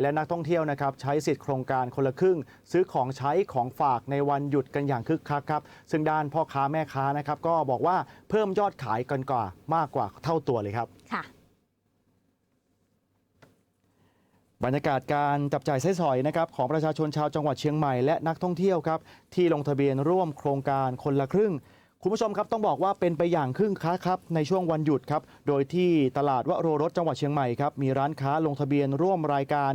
และนักท่องเที่ยวนะครับใช้สิทธิ์โครงการคนละครึ่ง ซื้อของใช้ของฝากในวันหยุดกันอย่างคึกคักครับ ซึ่งด้านพ่อค้าแม่ค้านะครับก็บอกว่าเพิ่มยอดขายกันกว่ามากกว่าเท่าตัวเลยครับค่ะบรรยากาศการจับจ่ายใช้สอยนะครับของประชาชนชาวจังหวัดเชียงใหม่และนักท่องเที่ยวครับที่ลงทะเบียนร่วมโครงการคนละครึ่ง คุณผู้ชมครับต้องบอกว่าเป็นไปอย่างครึ่งค้าครับในช่วงวันหยุดครับโดยที่ตลาดวโรรสจังหวัดเชียงใหม่ครับมีร้านค้าลงทะเบียนร่วมรายการ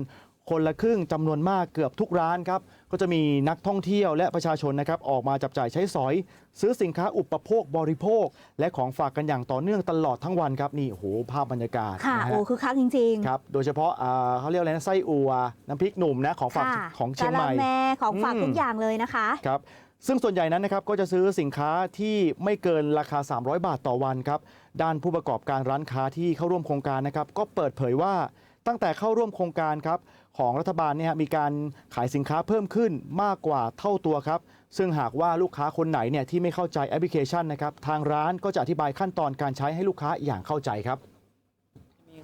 คนละครึ่งจำนวนมากเกือบทุกร้านครับก็จะมีนักท่องเที่ยวและประชาชนนะครับออกมาจับจ่ายใช้สอย ซื้อสินค้าอุปโภคบริโภค และของฝากกันอย่างต่อเนื่องตลอดทั้งวันครับนี่โอ้โหภาพบรรยากาศค่ะนะฮะโอ้คือคักจริงๆครับโดยเฉพาะอ่าเขาเรียกอะไรนะไส้อัวน้ำพริกหนุ่มนะของฝากค่ะของเชียงใหม่กะละแมของฝากอืมทุกอย่างเลยนะคะครับ ซึ่งส่วนใหญ่นั้นนะครับก็จะซื้อสินค้าที่ไม่เกินราคา 300 บาทต่อวันครับด้านผู้ประกอบการร้านค้าที่เข้าร่วมโครงการนะครับก็เปิดเผยว่าตั้งแต่เข้าร่วมโครงการครับของรัฐบาลเนี่ยมีการขายสินค้าเพิ่มขึ้นมากกว่าเท่าตัวครับ ซึ่งหากว่าลูกค้าคนไหนเนี่ยที่ไม่เข้าใจแอปพลิเคชันนะครับทางร้านก็จะอธิบายขั้นตอนการใช้ให้ลูกค้าอย่างเข้าใจครับ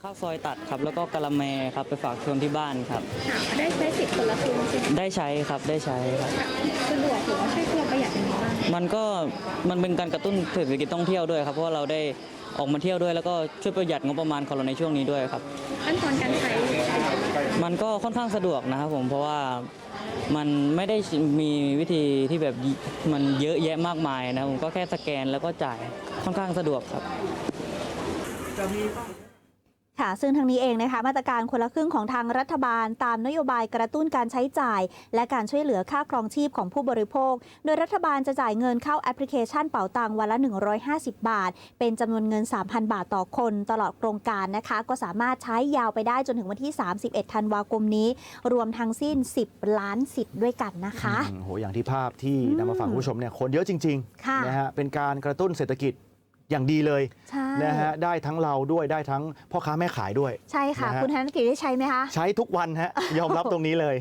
ข้าวซอยตัดครับ แล้วก็กะละแมครับไปฝากคนที่บ้านครับค่ะได้ใช้สิทธิ์คนละครึ่งใช่ไหมได้ใช้ครับได้ใช้ครับค่ะสะดวกหรือว่าช่วยเพื่อประหยัดยังไงบ้าง มันก็มันเป็นการกระตุ้นเศรษฐกิจท่องเที่ยวด้วยครับเพราะว่าเราได้ออกมาเที่ยวด้วย แล้วก็ช่วยประหยัดงบประมาณของเราในช่วงนี้ด้วยครับ ขั้นตอนการใช้มันก็ค่อนข้างสะดวกนะครับผมเพราะว่ามันไม่ได้มีวิธีที่แบบมันเยอะแยะมากมายนะผมก็แค่สแกนแล้วก็จ่ายค่อนข้างสะดวกครับ ค่ะซึ่งทางนี้เองนะคะมาตรการคนละครึ่งของทางรัฐบาล ตามนโยบายกระตุ้นการใช้จ่าย และการช่วยเหลือค่าครองชีพของผู้บริโภค โดยรัฐบาลจะจ่ายเงินเข้าแอปพลิเคชันเป๋าตังวันละ 150 บาท เป็นจำนวนเงิน 3,000 บาทต่อคน ตลอดโครงการนะคะ ก็สามารถใช้ยาวไปได้จนถึงวันที่ 31 ธันวาคมนี้ รวมทั้งสิ้น 10 ล้านสิทธิ์ด้วยกันนะคะอืมโหอย่างที่ภาพที่อืมนำมาฝากคุณผู้ชมเนี่ยคนเยอะจริงค่ะๆนะฮะเป็นการกระตุ้นเศรษฐกิจ อย่างดีเลยใช่นะฮะได้ทั้งเราด้วยได้ทั้งพ่อค้าแม่ขายด้วย ใช่ค่ะ นะฮะ คุณธนกิจได้ใช้ไหมคะ ใช้ทุกวันฮะยอมรับตรงนี้เลย